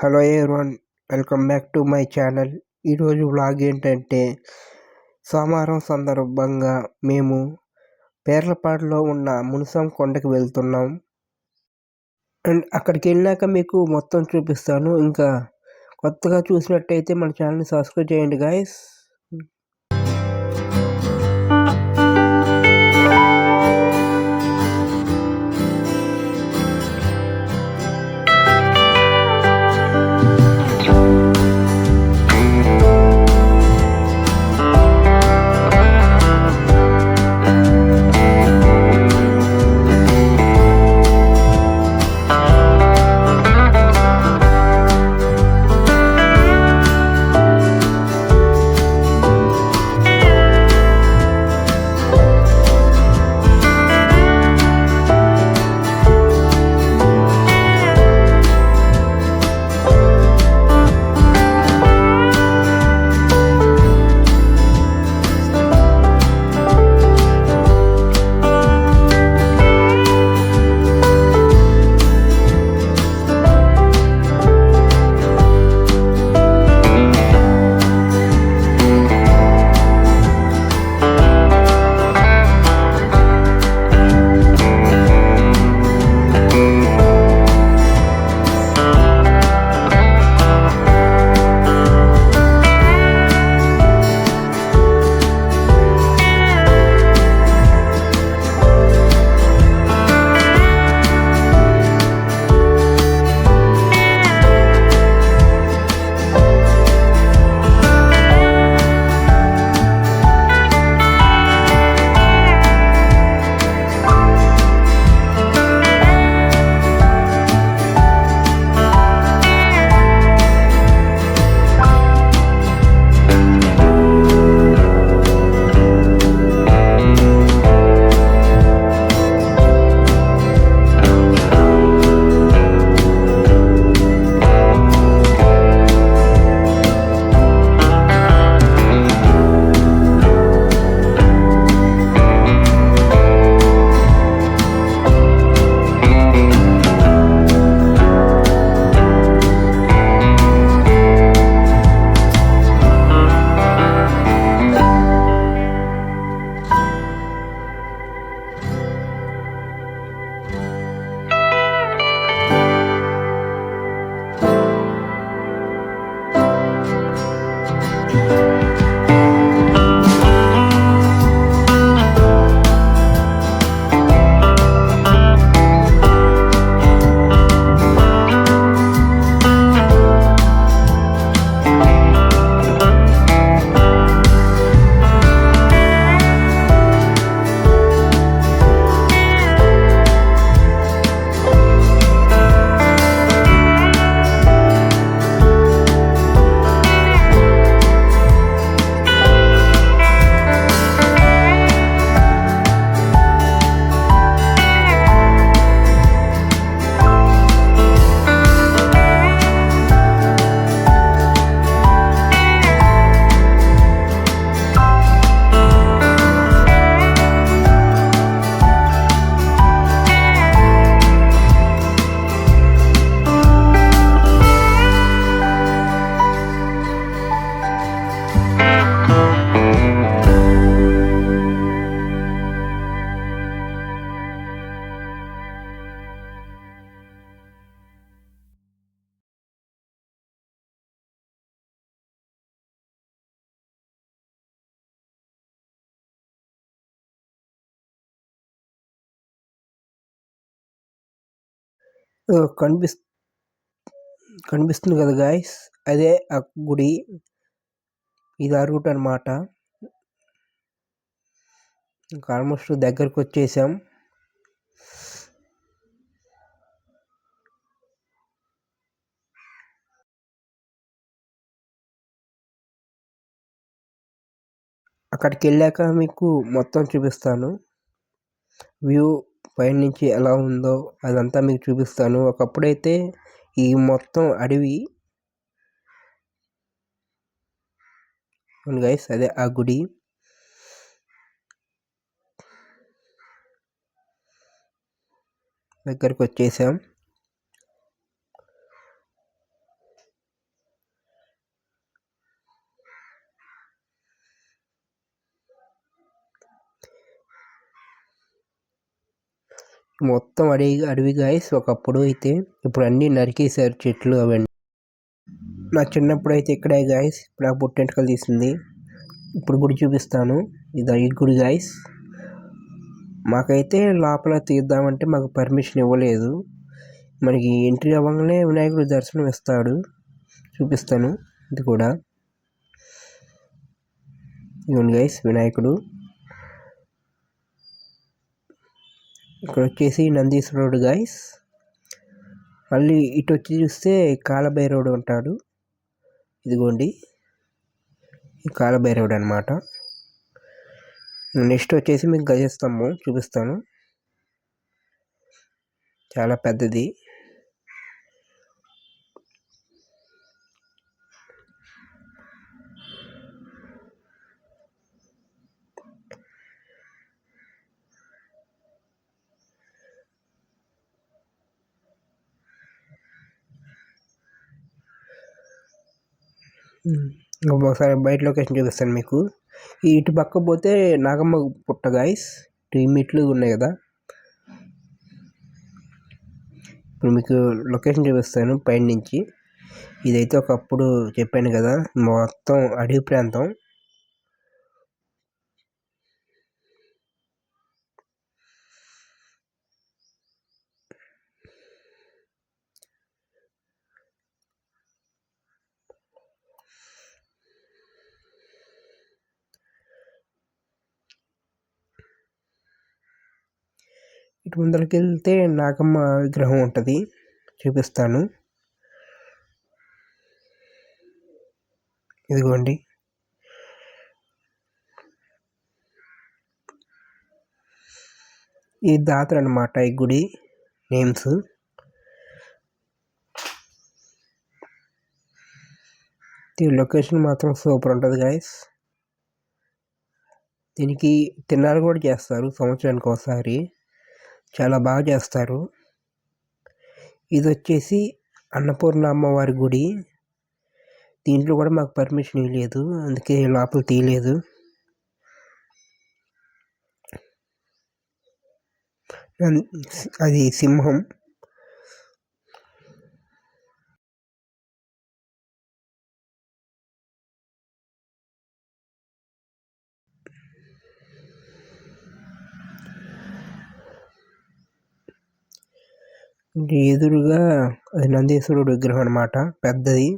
Hello everyone welcome back to my channel. ఈరోజు vlog ఏంటంటే సోమవారం సందర్భంగా మేము పేర్లపాడులో ఉన్న మునసం కొండకి వెళ్తున్నాం. అండ్ అక్కడికి వెళ్ళాక మీకు మొత్తం చూపిస్తాను. ఇంకా కొత్తగా చూసినట్టయితే మన ఛానల్ని సబ్స్క్రైబ్ చేయండి గాయస్ కనిపిస్ కనిపిస్తుంది కదా గాయస్? అదే ఆ గుడి. ఇది ఆ రూట్ అనమాట ఇంకా ఆల్మోస్ట్ దగ్గరకు వచ్చేసాం. అక్కడికి వెళ్ళాక మీకు మొత్తం చూపిస్తాను. వ్యూ పైనుంచి ఎలా ఉందో అదంతా మీకు చూపిస్తాను. ఒకప్పుడైతే ఈ మొత్తం అడవి గైస్ అదే ఆ గుడి. దగ్గరకు వచ్చేసాం మొత్తం అడవి అడవి గాయస్ ఒకప్పుడు అయితే ఇప్పుడు అన్నీ నరికేశారు చెట్లు అవన్నీ. నా చిన్నప్పుడు అయితే ఇక్కడే గాయస్ ఇప్పుడు ఆ పుట్టెంటకలు తీసింది. ఇప్పుడు గుడి చూపిస్తాను. ఇది ఈ గుడి గాయస్ మాకైతే లోపల తీద్దామంటే మాకు పర్మిషన్ ఇవ్వలేదు. మనకి ఎంట్రీ అవ్వగానే వినాయకుడు దర్శనం ఇస్తాడు. చూపిస్తాను. ఇది కూడా. ఇదిగోండి గైస్ వినాయకుడు. ఇక్కడ వచ్చేసి నందీశ్వరుడు గైస్ మళ్ళీ ఇటు వచ్చి చూస్తే కాలభైరవుడు ఉంటాడు ఇదిగోండి. ఈ కాలభైరవుడు అనమాట నెక్స్ట్ వచ్చేసి మీకు గజస్తంభం చూపిస్తాను. చాలా పెద్దది. ఒకసారి బయట లొకేషన్ చూపిస్తాను మీకు. ఇటు పక్క పోతే నాగమ్మ పుట్ట గాయస్ ఈ మెట్లు ఉన్నాయి కదా. ఇప్పుడు మీకు లొకేషన్ చూపిస్తాను పైన నుంచి ఇదైతే ఒకప్పుడు చెప్పాను కదా మొత్తం అడవి ప్రాంతం. ఇటు ముందరికి వెళ్తే నాగమ్మ విగ్రహం ఉంటుంది. చూపిస్తాను. ఇదిగోండి. ఈ దాతలు అనమాట ఈ గుడి నేమ్స్. ఈ లొకేషన్ మాత్రం సూపర్ ఉంటుంది గాయస్ దీనికి తిన్నారు కూడా చేస్తారు సంవత్సరానికి ఒకసారి. చాలా బాగా చేస్తారు. ఇది వచ్చేసి అన్నపూర్ణ అమ్మవారి గుడి. దీంట్లో కూడా మాకు పర్మిషన్ ఇవ్వలేదు. అందుకే లోపల తీయలేదు. అది సింహం. ఎదురుగా అది నందీశ్వరుడు విగ్రహం అనమాట పెద్దది.